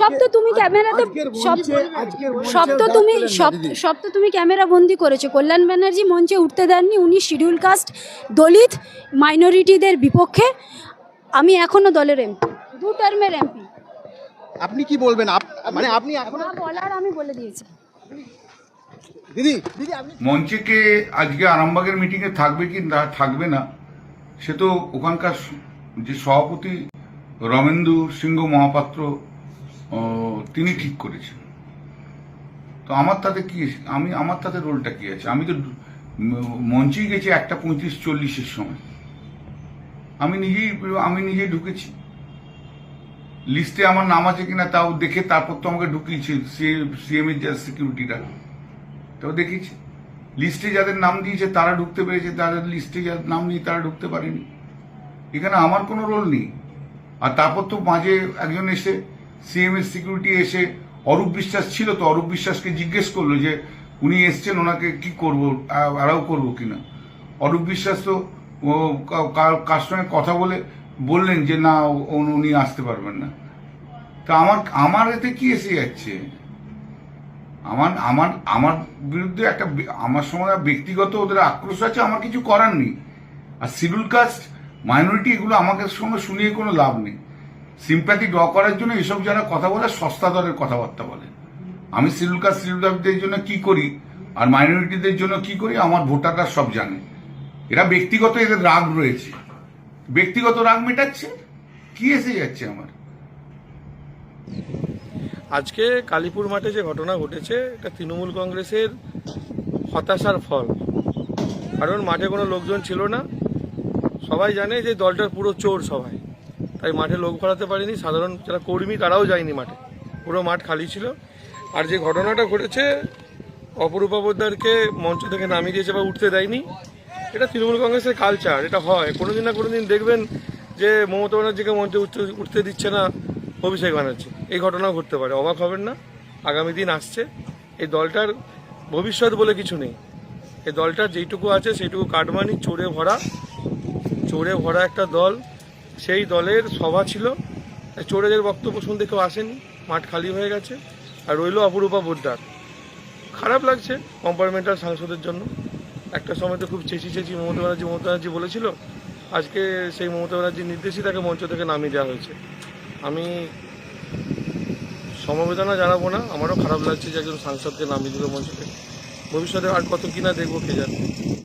সব তো তুমি ক্যামেরাতে সব মঞ্চে- সব তো তুমি সব সব তো তুমি ক্যামেরা বন্দি করেছ। কল্যাণ ব্যানার্জি মঞ্চে উঠতে দেননি উনি শিডিউল কাস্ট দলিত মাইনরিটিদের বিপক্ষে। আমি এখনও দলের এমপি দু টার্মের এমপি আপনি কি বলবেন? মানে আপনি এখন বলার আমি বলে দিয়েছি। দিদি দিদি মঞ্চে কে আজকে আরামবাগের মিটিংয়ে থাকবে কি না থাকবে না সে তো ওখানকার যে সভাপতি রমেন্দু সিংহ মহাপাত্র তিনি ঠিক করেছেন। তো আমার তাতে কি আমি, আমার তাতে রোলটা কি আছে? আমি তো মঞ্চেই গেছি একটা পঁয়ত্রিশ চল্লিশের সময়। আমি নিজেই আমি নিজেই ঢুকেছি। লিস্টে আমার নাম আছে কিনা তাও দেখে তারপর তো আমাকে ঢুকিয়েছে সিএম এর যা সিকিউরিটিরা। তাও দেখেছি লিস্টে যাদের নাম দিয়েছে তারা ঢুকতে পেরেছে, তাদের লিস্টে যাদের নাম নেই তারা ঢুকতে পারেনি। এখানে আমার কোনো রোল নেই। আর তারপর তো মাঝে একজন এসে সিএম এর সিকিউরিটি এসে, অরূপ বিশ্বাস ছিল তো, অরূপ বিশ্বাসকে জিজ্ঞেস করল যে, উনি এসছেন, ওনাকে কি করব আড়াও করব কিনা? অরূপ বিশ্বাস তো কার সঙ্গে কথা বলে বললেন যে, না উনি আসতে পারবেন না। তা আমার আমার এতে কি এসে যাচ্ছে? আমার আমার আমার বিরুদ্ধে একটা আমার সময় ব্যক্তিগত ওদের আক্রোশ আছে, আমার কিছু করার নেই। আর শিডিউল কাস্ট মাইনরিটি এগুলো আমাকে সঙ্গে শুনিয়ে কোনো লাভ নেই। সিম্প্যাথি ড্র করার জন্য এসব যারা কথা বলে, সস্তা দরের কথাবার্তা বলে। আমি শিডিউল কাস্ট জন্য কি করি আর মাইনরিটিদের জন্য কি করি, আমার ভোটাররা সব জানে। এরা ব্যক্তিগত এদের রাগ রয়েছে। ব্যক্তিগত রাগ মেটাচ্ছে? কি এসে যাচ্ছে আমার? আজকে কালীপুর মাঠে যে ঘটনা ঘটেছে, এটা তৃণমূল কংগ্রেসের হতাশার ফল। কারণ মাঠে কোনো লোকজন ছিল না। সবাই জানে যে দলটার পুরো চোর সবাই। তাই মাঠে লোক ভরাতে পারেনি। সাধারণ যারা কর্মী, তারাও যায়নি মাঠে। পুরো মাঠ খালি ছিল। আর যে ঘটনাটা ঘটেছে, অপরূপা পোদ্দারকে মঞ্চ থেকে নামিয়ে দিয়েছে বা উঠতে দেয়নি। এটা তৃণমূল কংগ্রেসের কালচার এটা হয়। কোনোদিন না কোনোদিন দেখবেন যে মমতা ব্যানার্জিকে মঞ্চে উঠতে উঠতে দিচ্ছে না অভিষেক ব্যানার্জি। এই ঘটনাও ঘটতে পারে। অবাক হবেন না? আগামী দিন আসছে। এই দলটার ভবিষ্যৎ বলে কিছু নেই। এই দলটার যেইটুকু আছে, সেইটুকু কাটমানি, চোরে ভরা। চোরে ভরা একটা দল, সেই দলের সভা ছিল। চোরেদের বক্তব্য শুনতে কেউ আসেনি, মাঠ খালি হয়ে গেছে, আর রইল অপরূপা বোদ্দার খারাপ লাগছে কম্পার্টমেন্টাল সাংসদের জন্য। একটা সময় তো খুব চেঁচি চেঁচি মমতা ব্যানার্জি মমতা ব্যানার্জি বলেছিল, আজকে সেই মমতা ব্যানার্জির নির্দেশই তাকে মঞ্চ থেকে নামিয়ে দেওয়া হয়েছে। আমি সমবেদনা জানাব না, আমারও খারাপ লাগছে যে একজন সাংসদকে নামিয়ে দিল মঞ্চ থেকে ভবিষ্যতে আর কত কিনা দেখব কে জানে।